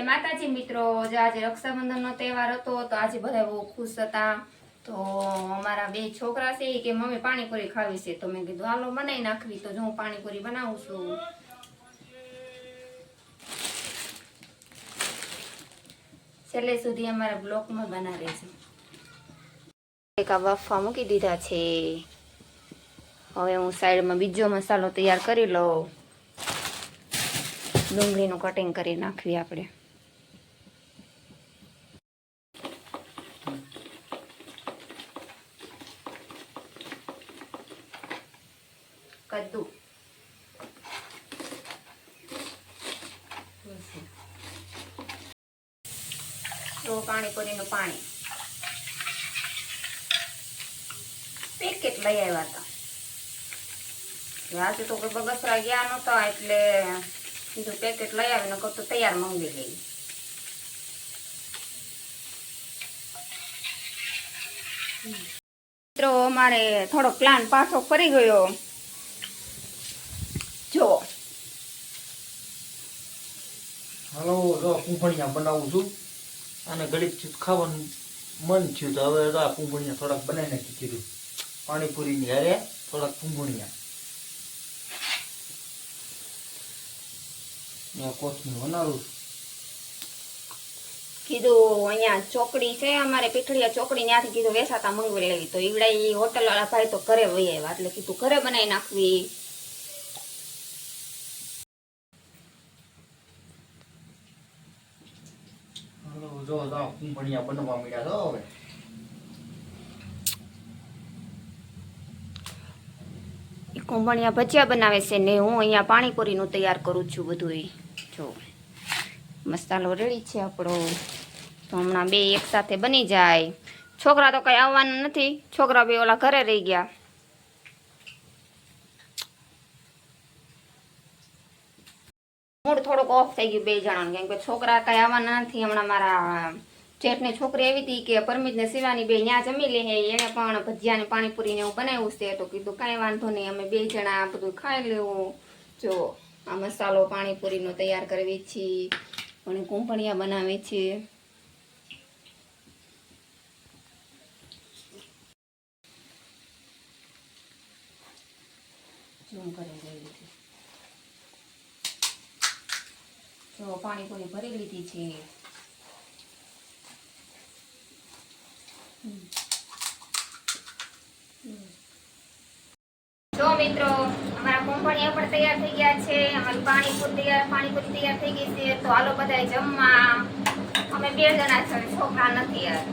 જય માતાજી મિત્રો, જો આજે રક્ષાબંધનનો તહેવાર હતો, તો આજે બધા બહુ ખુશ હતા. તો અમારા બે છોકરા છે કે મમ્મી, પાણીપુરી ખાવી છે. તો મેં કીધું, હાલો, બનાવી નાખવી. તો જો હું પાણીપુરી બનાવું છું. છેલ્લે સુધી અમારા બ્લોકમાં બનાવે છે આ બફા મૂકી દીધા છે. હવે હું સાઈડમાં બીજો મસાલો તૈયાર કરી લઉં. ડુંગળીનું કટિંગ કરી નાખવી આપણે. કદ્દુ તો પાણીપુરીનું પાણી પેકેટ લઈ આવ્યા તો કોઈ બગસરા ગયા નહોતા, એટલે કીધું પેકેટ લઈ આવીને કહું તો તૈયાર મંગાવી લઈ મિત્રો, અમારે થોડો પ્લાન પાછો ફરી ગયો. જો હાલો જો બનાવું છું. અને ઘડીક થયું ખાવાનું મન થયું તો હવે આ કુંભણિયા થોડાક બનાવી નાખી કીધું. પાણીપુરીની હારે થોડાક કુંભણિયા ને કોથમીર બનાવું કીધું અહીંયા ચોકડી છે અમારે પીઠળિયા ચોકડી ત્યાંથી કીધું વેસાતા મંગવી લેવી. તો ઈવડા હોટલ વાળા ભાઈ તો ઘરે વહી આવ્યા એટલે કીધું ઘરે બનાવી નાખવી હાલો જો કુંભણિયા બનવા મળ્યા છો હવે. કુંભણિયા ભજીયા બનાવે છે ને હું અહીંયા પાણીપુરીનું તૈયાર કરું છું બધું જો, મસાલો રેડી છે આપણો. તો હમણાં બે એક સાથે બની જાય. છોકરા તો કંઈ આવવાના નથી. છોકરા બે ઓલા ઘરે રહી ગયા. થોડોક ઓફ થઈ ગયું બે જણાનું. કેમ કે છોકરા કઈ આવવાના નથી હમણાં મારા જેઠની છોકરી એવી હતી કે પરમિત ને શિવાની બે ત્યાં જમી લે એને પણ ભજીયા ને પાણીપુરી ને એવું બનાવ્યું છે. તો કીધું કાંઈ વાંધો નહીં, અમે બે જણા બધું ખાઈ લેવું. જો, આ મસાલો, પાણીપુરીનો તૈયાર કરવી છીએ પણ કુંભણિયા બનાવે છે. ઝૂમ કરી રહી જો પાણીપુરી ભરી લીધી છે. જો મિત્રો, અમારા કોંપણીયા પણ તૈયાર થઈ ગયા છે. અમારી પાણીપુરી તૈયાર પાણીપુરી તૈયાર થઈ ગઈ છે. તો હાલો બધા જમવા. અમે બે જણા છે, છોકરા નથી યાર.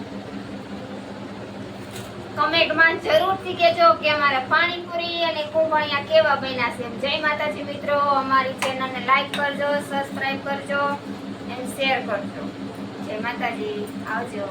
કમેન્ટમાં જરૂરથી કહેજો કે અમારે પાણીપુરી અને કોંપણીયા કેવા બન્યા છે. જય માતાજી મિત્રો, અમારી ચેનલને લાઈક કરજો સબસ્ક્રાઈબ કરજો એમ શેર કરજો. જય માતાજી, આવજો.